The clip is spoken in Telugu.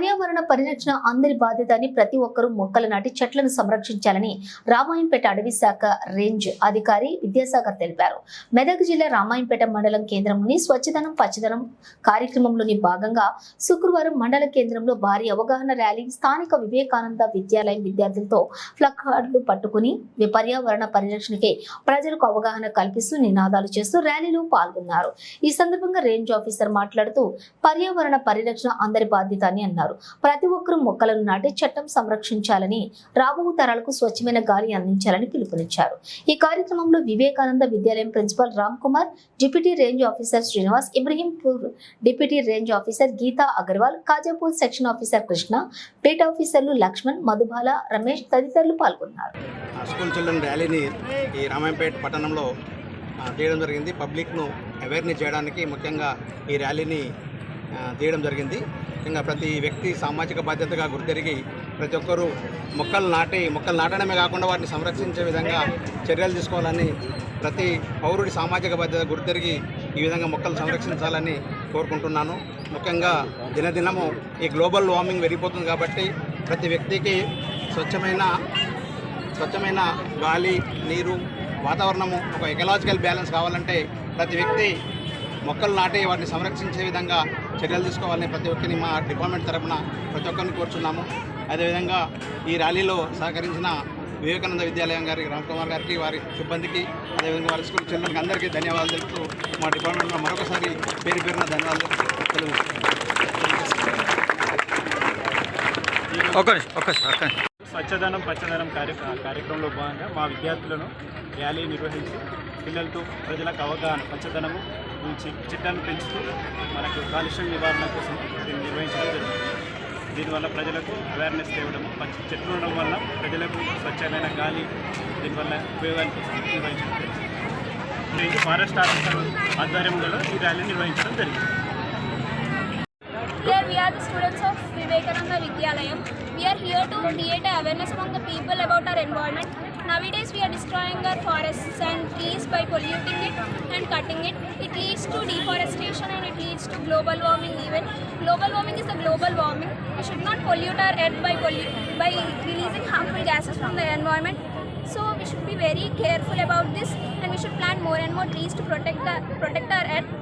పర్యావరణ పరిరక్షణ అందరి బాధ్యత అని ప్రతి ఒక్కరూ మొక్కలు నాటి చెట్లను సంరక్షించాలని రామాయంపేట అడవి శాఖ రేంజ్ అధికారి విద్యాసాగర్ తెలిపారు. మెదక్ జిల్లా రామాయంపేట మండలం కేంద్రంలోని స్వచ్ఛదనం పచ్చదనం కార్యక్రమంలోని భాగంగా శుక్రవారం మండల కేంద్రంలో భారీ అవగాహన ర్యాలీ స్థానిక వివేకానంద విద్యాలయం విద్యార్థులతో ఫ్లక్కార్డులు పట్టుకుని పర్యావరణ పరిరక్షణకి ప్రజలకు అవగాహన కల్పిస్తూ నినాదాలు చేస్తూ ర్యాలీలో పాల్గొన్నారు. ఈ సందర్భంగా రేంజ్ ఆఫీసర్ మాట్లాడుతూ పర్యావరణ పరిరక్షణ అందరి బాధ్యత అని అన్నారు. ప్రతి ఒక్కరూ మొక్కలను నాటి చట్టం సంరక్షించాలని రాబో తరాలకు స్వచ్ఛమైన గాలి అందించాలని పిలుపునిచ్చారు. ఈ కార్యక్రమంలో వివేకానంద విద్యాలయం principal Ram Kumar deputy range officer Srinivas Ibrahimpur deputy range officer Geeta Agarwal Kajapur section officer Krishna beat ఆఫీసర్లు లక్ష్మణ్ మధుబాల రమేష్ తదితరులు పాల్గొన్నారు. స్కూల్ చిల్డ్రన్ ర్యాలీని ఈ రామాయంపేట పట్టణంలో తీయడం జరిగింది. పబ్లిక్ను అవేర్నెస్ చేయడానికి ముఖ్యంగా ఈ ర్యాలీని తీయడం జరిగింది. ఇంకా ప్రతి వ్యక్తి సామాజిక బాధ్యతగా గుర్తెరిగి ప్రతి ఒక్కరూ మొక్కలు నాటి మొక్కలు నాటడమే కాకుండా వాటిని సంరక్షించే విధంగా చర్యలు తీసుకోవాలని ప్రతి పౌరుడి సామాజిక బాధ్యత గుర్తెరిగి ఈ విధంగా మొక్కలు సంరక్షించాలని కోరుకుంటున్నాను. ముఖ్యంగా దినదినము ఈ గ్లోబల్ వార్మింగ్ పెరిగిపోతుంది కాబట్టి ప్రతి వ్యక్తికి స్వచ్ఛమైన స్వచ్ఛమైన గాలి నీరు వాతావరణము ఒక ఎకలాజికల్ బ్యాలెన్స్ కావాలంటే ప్రతి వ్యక్తి మొక్కలు నాటి వాటిని సంరక్షించే విధంగా చర్యలు తీసుకోవాలని ప్రతి ఒక్కరిని మా డిపార్ట్మెంట్ తరపున ప్రతి ఒక్కరిని కోరుచున్నాము అదేవిధంగా ఈ ర్యాలీలో సహకరించిన వివేకానంద విద్యాలయం గారికి రామ్కుమార్ గారికి వారి సిబ్బందికి అదేవిధంగా వారి స్కూల్ చిల్డ్రన్కి అందరికీ ధన్యవాదాలు తెలుపుతూ మా డిపార్ట్మెంట్లో మరొకసారి పేరు పేరున ధన్యవాదాలు తెలుపుతున్నాను. స్వచ్ఛదనం పచ్చదనం కార్య కార్యక్రమంలో భాగంగా మా విద్యార్థులను ర్యాలీ నిర్వహించి పిల్లలతో ప్రజలకు అవగాహన పచ్చదనము గురించి పెంచుతూ మనకు కాలుష్యం నివారణ కోసం దీన్ని నిర్వహించడం జరుగుతుంది దీనివల్ల ప్రజలకు అవేర్నెస్ తేవడం మంచి చెట్లు ఉండడం వల్ల ప్రజలకు స్వచ్ఛమైన గాలి దీనివల్ల ఉపయోగానికి వస్తుంది నిర్వహించడం జరిగింది ఫారెస్ట్ ఆఫీసర్ ఆధ్వర్యంలో ఈ ర్యాలీ నిర్వహించడం జరిగింది Here we are the students of Vivekananda Vidyalayam. We are here to create awareness among the people about our environment. Nowadays we are destroying our forests and trees by polluting it and cutting it. It leads to deforestation and it leads to global warming even. Global warming is the global warming. We should not pollute our earth by, by releasing harmful gases from the environment. So we should be very careful about this and we should plant more and more trees to protect the protect our earth